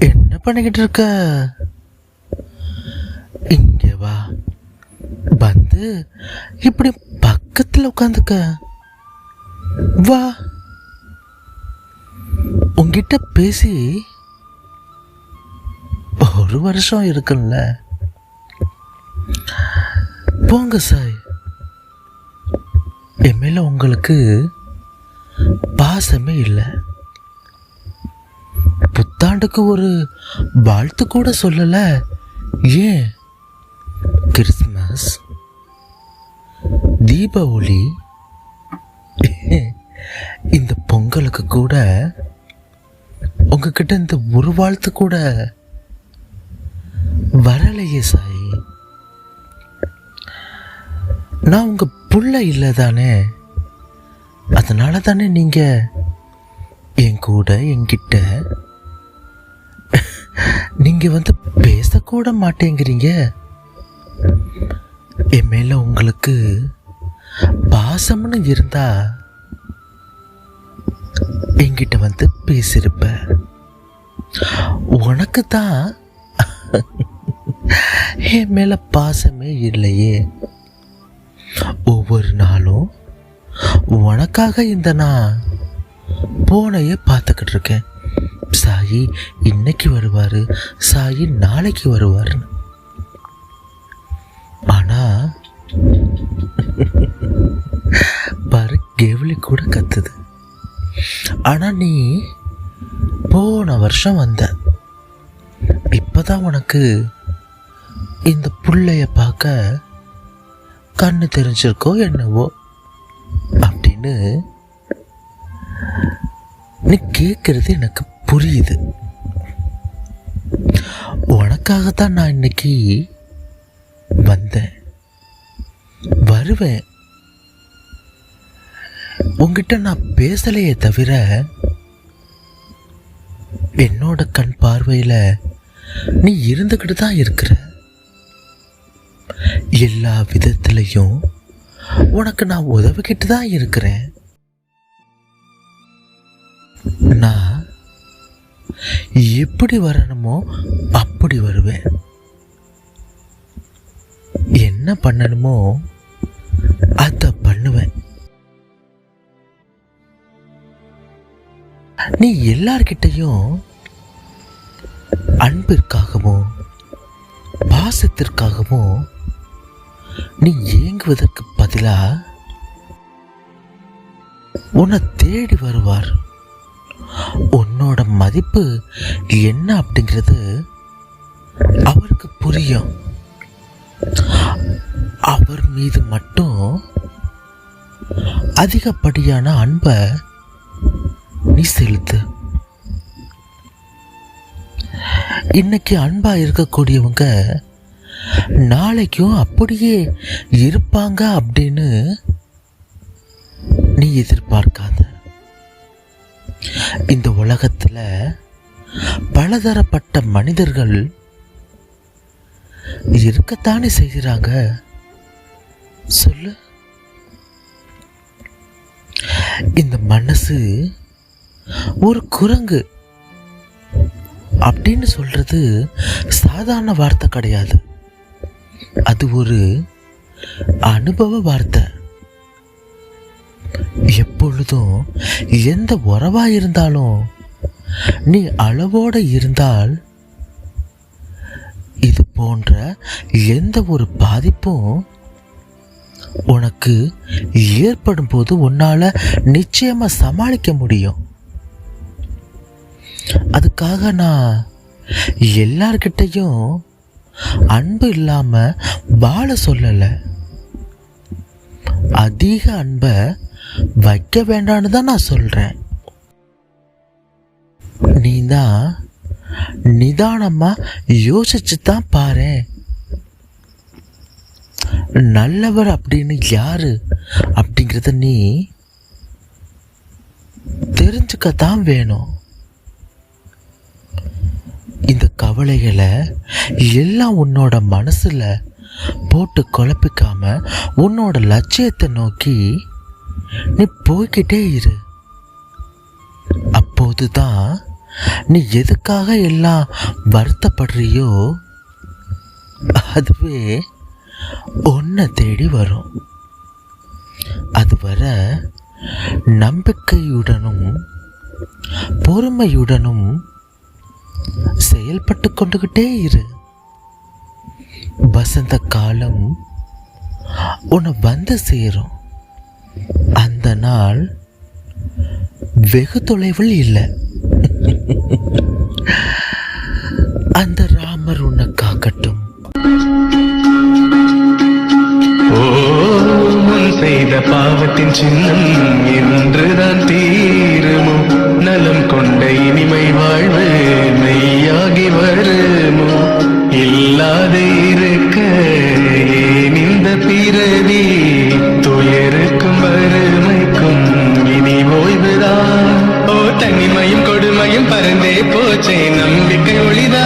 என்ன பண்ணிக்கிட்டு இருக்க? இங்க வா. வந்து இப்படி பக்கத்துல உட்காந்துக்க வா. உங்ககிட்ட பேசி ஒரு வருஷம் இருக்குல்ல போங்க சாய் என் உங்களுக்கு பாசமே இல்லை. புத்தாண்டுக்கு ஒரு வாழ்த்து கூட சொல்லல. ஏன்? கிறிஸ்மஸ் தீபாவளி இந்த பொங்கலுக்கு கூட உங்ககிட்ட இந்த ஒரு வாழ்த்து கூட வரலையே சாய். நான் உங்கள் புள்ள இல்லை தானே அதனால தானே நீங்கள் என் கூட என்கிட்ட நீங்கள் வந்து பேசக்கூட மாட்டேங்கிறீங்க. என் மேல உங்களுக்கு பாசம்னு இருந்தா என்கிட்ட வந்து பேசியிருப்ப உனக்கு தான் என் மேலே பாசமே இல்லையே. ஒவ்வொரு நாளும் உனக்காக இந்த நான் போனையே பார்த்துக்கிட்டு இருக்கேன். சாயி இன்னைக்கு வருவாரு சாயி நாளைக்கு வருவாருன்னு ஆனா பாரு கெவிலி கூட கத்துது. ஆனால் நீ போன வருஷம் வந்த. இப்போதான் உனக்கு இந்த புள்ளைய பார்க்க கண்ணு தெரிஞ்சிருக்கோ என்னவோ? அப்படின்னு நீ கேட்கறது எனக்கு புரியுது. உனக்காகத்தான் நான் இன்னைக்கு வந்தேன். வருவேன். உங்ககிட்ட நான் பேசலையே தவிர என்னோட கண் பார்வையில் நீ இருந்துக்கிட்டு தான் இருக்கிற. எல்லா விதத்திலையும் உனக்கு நான் உதவிக்கிட்டு தான் இருக்கிறேன். நான் எப்படி வரணுமோ அப்படி வருவேன். என்ன பண்ணணுமோ அதை பண்ணுவேன். நீ எல்லார்கிட்டையும் அன்பிற்காகவும் பாசத்திற்காகவும் நீ ஏங்குவதற்கு பதிலா? உன்னை தேடி வருவார். உன்னோட மதிப்பு என்ன அப்படிங்கிறது அவருக்கு புரியும். அவர் மீது மட்டும் அதிகப்படியான அன்பை நீ செலுத்து. இன்னைக்கு அன்பா இருக்கக்கூடியவங்க நாளைக்கும் அப்படியே இருப்பாங்க அப்படின்னு நீ எதிர்பார்க்காத. இந்த உலகத்துல பலதரப்பட்ட மனிதர்கள் இருக்கத்தானே செய்கிறாங்க? சொல்லு. இந்த மனசு ஒரு குரங்கு அப்படின்னு சொல்றது சாதாரண வார்த்தை கிடையாது. அது ஒரு அனுபவ வார்த்தை. எப்பொழுதும் எந்த உறவா இருந்தாலும் நீ அளவோட இருந்தால் இது போன்ற எந்த ஒரு பாதிப்பும் உனக்கு ஏற்படும் போது உன்னால நிச்சயமா சமாளிக்க முடியும். அதுக்காக நான் எல்லார்கிட்டையும் அன்பு இல்லாம வாழ சொல்லல. அதிக அன்பை வைக்க வேண்டான்னு தான் நான் சொல்றேன். நீ தான் நிதானமா யோசிச்சு தான் பாரு. நல்லவர் அப்படின்னு யாரு அப்படிங்கிறத நீ தெரிஞ்சுக்கத்தான் வேணும். இந்த கவலைகளை எல்லாம் உன்னோட மனசில் போட்டு குழப்பிக்காம உன்னோட லட்சியத்தை நோக்கி நீ போய்கிட்டே இரு. அப்போது தான் நீ எதுக்காக எல்லாம் வருத்தப்படுறியோ அதுவே உன்னை தேடி வரும். அதுவரை நம்பிக்கையுடனும் பொறுமையுடனும் செயல்பட்டு கொண்டுகிட்டே இரு. வசந்த காலம் உன்னை வந்து சேரும். அந்த நாள் வெகு தொலைவில் இல்லை. அந்த ராமர் உன்னை காக்கட்டும். ஓ செய்த பாவத்தின் சின்னம் என்றுதான் தீருமோ? நலம் கொண்ட இனிமை வாழ்வு i'm gonna be